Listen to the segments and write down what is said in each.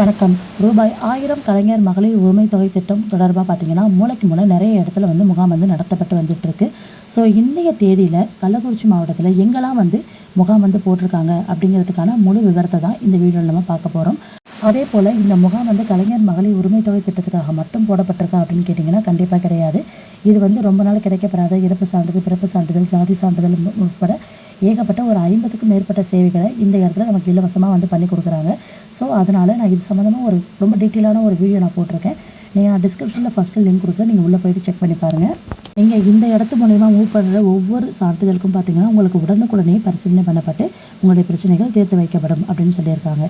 வணக்கம். ரூபாய் ஆயிரம் கலைஞர் மகளிர் உரிமை தொகை திட்டம் தொடர்பாக பார்த்தீங்கன்னா மூளைக்கு மூளை நிறைய இடத்துல வந்து முகாம் வந்து நடத்தப்பட்டு வந்துட்டு இருக்கு ஸோ இன்றைய தேதியில் கள்ளக்குறிச்சி மாவட்டத்தில் எங்கெல்லாம் வந்து முகாம் வந்து போட்டிருக்காங்க அப்படிங்கிறதுக்கான முழு விவரத்தை தான் இந்த வீடியோவில் நம்ம பார்க்க போகிறோம் அதே போல் இந்த முகாம் வந்து கலைஞர் மகளிர் உரிமை தொகை திட்டத்துக்காக மட்டும் போடப்பட்டிருக்கா அப்படின்னு கேட்டிங்கன்னா கண்டிப்பாக கிடையாது. இது வந்து ரொம்ப நாள் கிடைக்கப்படாத இறப்பு சான்றிதழ் பிறப்பு சான்றிதழ் ஜாதி சான்றிதழ் உட்பட ஏகப்பட்ட ஒரு ஐம்பதுக்கும் மேற்பட்ட சேவைகளை இந்த இடத்துல நமக்கு இலவசமாக வந்து பண்ணி கொடுக்குறாங்க. ஸோ அதனால் நான் இது சம்மந்தமாக ஒரு ரொம்ப டீட்டெயிலான ஒரு வீடியோ நான் போட்டிருக்கேன். நீங்கள் நான் டிஸ்கிரிப்ஷனில் ஃபஸ்ட்டு லிங்க் கொடுக்குறேன் நீங்கள் உள்ளே போயிட்டு செக் பண்ணி பாருங்கள் நீங்கள் இந்த இடத்து மூலயமா மூவ் பண்ணுற ஒவ்வொரு சான்றிதழுக்கும் பார்த்தீங்கன்னா உங்களுக்கு உடனுக்குடனே பரிசீலனை பண்ணப்பட்டு உங்களுடைய பிரச்சனைகள் தீர்த்து வைக்கப்படும் அப்படின்னு சொல்லியிருக்காங்க.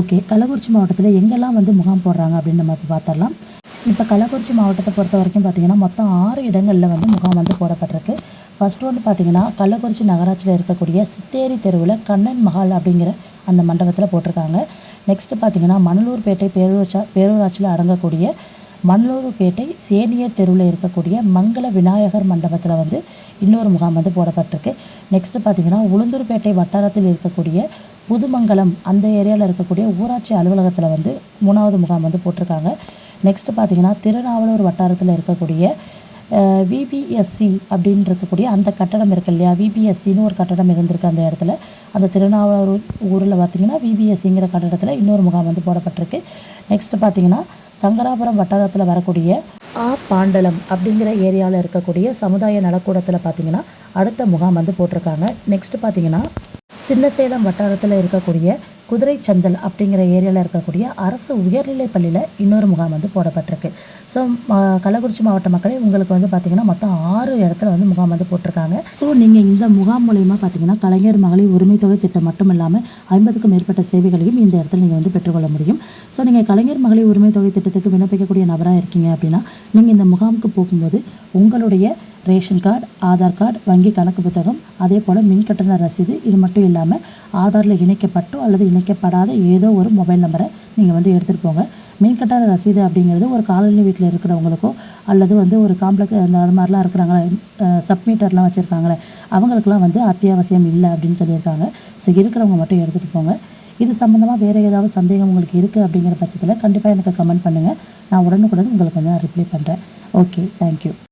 ஓகே கள்ளக்குறிச்சி மாவட்டத்தில் எங்கெல்லாம் வந்து முகாம் போடுறாங்க அப்படின்னு நம்ம இப்போ பார்த்துடலாம் இப்போ கள்ளக்குறிச்சி மாவட்டத்தை பொறுத்த வரைக்கும் பார்த்தீங்கன்னா மொத்தம் ஆறு இடங்களில் வந்து முகாம் வந்து போடப்பட்டிருக்கு. ஃபஸ்ட்டு வந்து பார்த்திங்கன்னா கள்ளக்குறிச்சி நகராட்சியில் இருக்கக்கூடிய சித்தேரி தெருவில் கண்ணன் மஹால் அப்படிங்கிற அந்த மண்டபத்தில் போட்டிருக்காங்க. நெக்ஸ்ட்டு பார்த்தீங்கன்னா மணலூர்பேட்டை பேரூராட்சா பேரூராட்சியில் அடங்கக்கூடிய மணலூர்பேட்டை சேனியர் தெருவில் இருக்கக்கூடிய மங்கள விநாயகர் மண்டபத்தில் வந்து இன்னொரு முகாம் வந்து போடப்பட்டிருக்கு. நெக்ஸ்ட்டு பார்த்தீங்கன்னா உளுந்தூர்பேட்டை வட்டாரத்தில் இருக்கக்கூடிய புதுமங்கலம் அந்த ஏரியாவில் இருக்கக்கூடிய ஊராட்சி அலுவலகத்தில் வந்து மூணாவது முகாம் வந்து போட்டிருக்காங்க. நெக்ஸ்ட்டு பார்த்தீங்கன்னா திருநாவலூர் வட்டாரத்தில் இருக்கக்கூடிய விபிஎஸ்சி அப்படின்னு இருக்கக்கூடிய அந்த கட்டடம் இருக்கு இல்லையா? விபிஎஸ்சின்னு ஒரு கட்டடம் இருந்திருக்கு அந்த இடத்துல. அந்த திருநாவலூர் ஊரில் பார்த்தீங்கன்னா விபிஎஸ்சிங்கிற கட்டடத்தில் இன்னொரு முகாம் வந்து போடப்பட்டிருக்கு. நெக்ஸ்ட்டு பார்த்தீங்கன்னா சங்கராபுரம் வட்டாரத்தில் வரக்கூடிய ஆ பாண்டலம் அப்படிங்கிற ஏரியாவில் இருக்கக்கூடிய சமுதாய நலக்கூடத்தில் பார்த்தீங்கன்னா அடுத்த முகாம் வந்து போட்டிருக்காங்க. நெக்ஸ்ட்டு பார்த்தீங்கன்னா சின்னசேலம் வட்டாரத்தில் இருக்கக்கூடிய குதிரை சந்தல் அப்படிங்கிற ஏரியாவில் இருக்கக்கூடிய அரசு உயர்நிலைப் பள்ளியில் இன்னொரு முகாம் வந்து போடப்பட்டிருக்கு. ஸோ கள்ளக்குறிச்சி மாவட்ட மக்களே உங்களுக்கு வந்து பார்த்திங்கன்னா மொத்தம் ஆறு இடத்துல வந்து முகாம் வந்து போட்டிருக்காங்க. ஸோ நீங்கள் இந்த முகாம் மூலயமா பார்த்தீங்கன்னா கலைஞர் மகளிர் உரிமை தொகை திட்டம் மட்டும் இல்லாமல் ஐம்பதுக்கும் மேற்பட்ட சேவைகளையும் இந்த இடத்துல நீங்கள் வந்து பெற்றுக்கொள்ள முடியும். ஸோ நீங்கள் கலைஞர் மகளிர் உரிமை தொகை திட்டத்துக்கு விண்ணப்பிக்கக்கூடிய நபராக இருக்கீங்க அப்படின்னா நீங்கள் இந்த முகாமுக்கு போகும்போது உங்களுடைய ரேஷன் கார்டு ஆதார் கார்டு வங்கி கணக்கு புத்தகம் அதே போல் மின் கட்டண ரசீது இது மட்டும் இல்லாமல் ஆதாரில் இணைக்கப்பட்டோ அல்லது இணைக்கப்படாத ஏதோ ஒரு மொபைல் நம்பரை நீங்கள் வந்து எடுத்துகிட்டு போங்க. மின் கட்டண ரசீது அப்படிங்கிறது ஒரு காலனி வீட்டில் இருக்கிறவங்களுக்கோ அல்லது வந்து ஒரு காம்ப்ளெக்ஸ் அந்த மாதிரிலாம் இருக்கிறாங்களே சப்மீட்டர்லாம் வச்சுருக்காங்களே அவங்களுக்குலாம் வந்து அத்தியாவசியம் இல்லை அப்படின்னு சொல்லியிருக்காங்க. ஸோ இருக்கிறவங்க மட்டும் எடுத்துகிட்டு போங்க. இது சம்மந்தமாக வேறு ஏதாவது சந்தேகம் உங்களுக்கு இருக்குது அப்படிங்கிற பட்சத்தில் கண்டிப்பாக எனக்கு கமெண்ட் பண்ணுங்கள் நான் உடனுக்குடன் உங்களுக்கு வந்து நான் ரிப்ளை பண்ணுறேன் ஓகே தேங்க்யூ